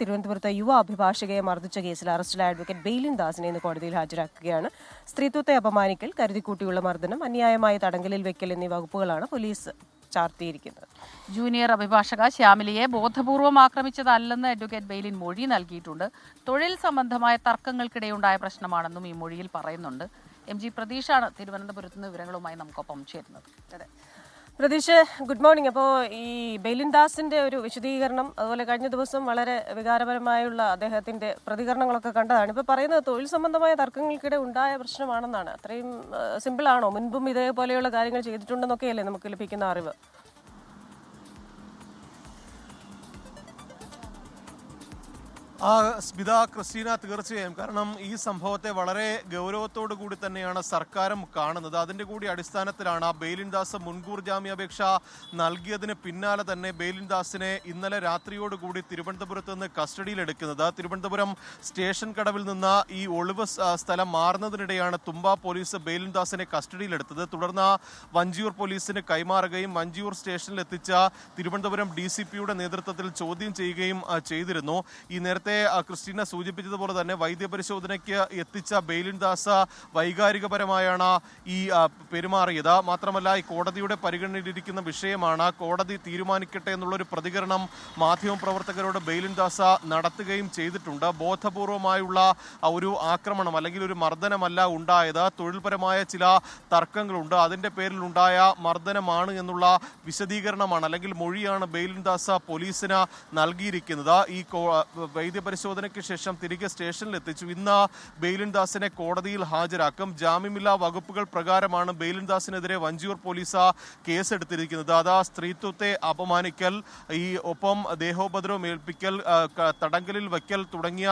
തിരുവനന്തപുരത്ത് യുവ അഭിഭാഷകയെ മർദ്ദിച്ച കേസിൽ അറസ്റ്റിലായ അഡ്വക്കേറ്റ് ബെയിലിൻ ദാസിനെ ഇന്ന് കോടതിയിൽ ഹാജരാക്കുകയാണ്. സ്ത്രീത്വത്തെ അപമാനിക്കൽ കരുതിക്കൂട്ടിയുള്ള മർദ്ദനം അന്യായമായ തടങ്കലിൽ വെക്കൽ എന്നീ വകുപ്പുകളാണ് പോലീസ് ചാർത്തിയിരിക്കുന്നത്. ജൂനിയർ അഭിഭാഷക ശ്യാമിലിയെ ബോധപൂർവം ആക്രമിച്ചതല്ലെന്ന് അഡ്വക്കേറ്റ് ബെയിലിൻ മൊഴി നൽകിയിട്ടുണ്ട്. തൊഴിൽ സംബന്ധമായ തർക്കങ്ങൾക്കിടെയുണ്ടായ പ്രശ്നമാണെന്നും ഈ മൊഴിയിൽ പറയുന്നുണ്ട്. എം ജി പ്രതീഷാണ് തിരുവനന്തപുരത്ത് നിന്ന് വിവരങ്ങളുമായി നമുക്കൊപ്പം ചേരുന്നത്. അതെ. Prateesh good morning. അപ്പോൾ ഈ ബെയിലിൻദാസിന്റെ ഒരു വിശദീകരണം അതുപോലെ കഴിഞ്ഞ ദിവസം വളരെ വികാരപരമായുള്ള അദ്ദേഹത്തിന്റെ പ്രതികരണങ്ങളൊക്കെ കണ്ടതാണ്. ഇപ്പോൾ പറയുന്നത് തൊഴിൽ സംബന്ധമായ തർക്കങ്ങൾക്കിടെ ഉണ്ടായ പ്രശ്നമാണെന്നാണ്. അത്രയും സിമ്പിളാണോ മുൻപും ഇതേപോലെയുള്ള കാര്യങ്ങൾ ചെയ്തിട്ടുണ്ടെന്നൊക്കെയല്ലേ നമുക്ക് ലഭിക്കുന്ന അറിവ്? ആ സ്മിത ക്രിസ്റ്റീന തീർച്ചയായും. കാരണം ഈ സംഭവത്തെ വളരെ ഗൗരവത്തോടു കൂടി തന്നെയാണ് സർക്കാരും കാണുന്നത്. അതിന്റെ കൂടി അടിസ്ഥാനത്തിലാണ് ബെയിലിൻ ദാസ് മുൻകൂർ ജാമ്യാപേക്ഷ നൽകിയതിന് പിന്നാലെ തന്നെ ബെയിലിൻ ദാസിനെ ഇന്നലെ രാത്രിയോടുകൂടി തിരുവനന്തപുരത്ത് നിന്ന് കസ്റ്റഡിയിലെടുക്കുന്നത്. തിരുവനന്തപുരം സ്റ്റേഷൻ കടവിൽ നിന്ന് ഈ ഒളിവ് സ്ഥലം മാറുന്നതിനിടെയാണ് തുമ്പ പോലീസ് ബെയിലിൻ ദാസിനെ കസ്റ്റഡിയിലെടുത്തത്. തുടർന്ന് വഞ്ചിയൂർ പോലീസിന് കൈമാറുകയും വഞ്ചിയൂർ സ്റ്റേഷനിലെത്തിച്ച തിരുവനന്തപുരം ഡി നേതൃത്വത്തിൽ ചോദ്യം ചെയ്യുകയും ചെയ്തിരുന്നു. ഈ നേരത്തെ ആ, ക്രിസ്റ്റീന സൂചിപ്പിച്ചതുപോലെ തന്നെ വൈദ്യപരിശോധനയ്ക്ക് എത്തിച്ച ബെയിലിൻ ദാസ വൈകാരികപരമായാണ് ഈ പെരുമാറിയത്. മാത്രമല്ല ഈ കോടതിയുടെ പരിഗണനയിലിരിക്കുന്ന വിഷയമാണ് കോടതി തീരുമാനിക്കട്ടെ എന്നുള്ളൊരു പ്രതികരണം മാധ്യമപ്രവർത്തകരോട് ബെയിലിൻ ദാസ നടത്തുകയും ചെയ്തിട്ടുണ്ട്. ബോധപൂർവമായുള്ള ഒരു ആക്രമണം അല്ലെങ്കിൽ ഒരു മർദ്ദനമല്ല ഉണ്ടായത്. തൊഴിൽപരമായ ചില തർക്കങ്ങളുണ്ട്. അതിന്റെ പേരിൽ ഉണ്ടായ മർദ്ദനമാണ് എന്നുള്ള വിശദീകരണമാണ് അല്ലെങ്കിൽ മൊഴിയാണ് ബെയിലിൻ ദാസ പോലീസിന് നൽകിയിരിക്കുന്നത്. ഈ കോ- വൈദ്യപരിശോധനയ്ക്ക് ശേഷം തിരികെ സ്റ്റേഷനിൽ എത്തിച്ചു ഇന്ന് ബെയിലിൻദാസിനെ കോടതിയിൽ ഹാജരാക്കും. ജാമ്യമില്ലാ വകുപ്പുകൾ പ്രകാരമാണ് ബെയിലിൻദാസിനെതിരെ വഞ്ചിയൂർ പോലീസ് കേസെടുത്തിരിക്കുന്നത്. അതാ സ്ത്രീത്വത്തെ അപമാനിക്കൽ ഈ ഒപ്പം ദേഹോപദ്രവം ഏൽപ്പിക്കൽ തടങ്കലിൽ വയ്ക്കൽ തുടങ്ങിയ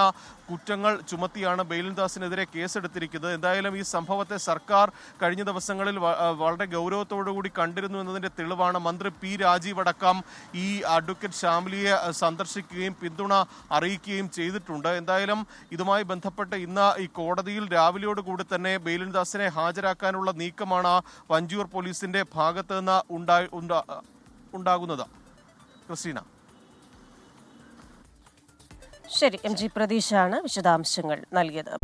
കുറ്റങ്ങൾ ചുമത്തിയാണ് ബെയിലിൻദാസിനെതിരെ കേസെടുത്തിരിക്കുന്നത്. എന്തായാലും ഈ സംഭവത്തെ സർക്കാർ കഴിഞ്ഞ ദിവസങ്ങളിൽ വളരെ ഗൗരവത്തോടുകൂടി കണ്ടിരുന്നു എന്നതിന്റെ തെളിവാണ്. മന്ത്രി പി രാജീവ് അടക്കം ഈ അഡ്വക്കേറ്റ് ശ്യാമിലിയെ സന്ദർശിക്കുകയും പിന്തുണ അറിയിക്കുകയും ചെയ്തിട്ടുണ്ട്. എന്തായാലും ഇതുമായി ബന്ധപ്പെട്ട് ഇന്ന് ഈ കോടതിയിൽ രാവിലെയോടുകൂടി തന്നെ ബെയിലിൻ ദാസിനെ ഹാജരാക്കാനുള്ള നീക്കമാണ് വഞ്ചിയൂർ പോലീസിന്റെ ഭാഗത്ത് നിന്ന് ഉണ്ടാകുന്നത്. ക്രിസ്റ്റീന. ശരി എം ജി പ്രതീഷാണ് വിശദാംശങ്ങൾ നൽകിയത്.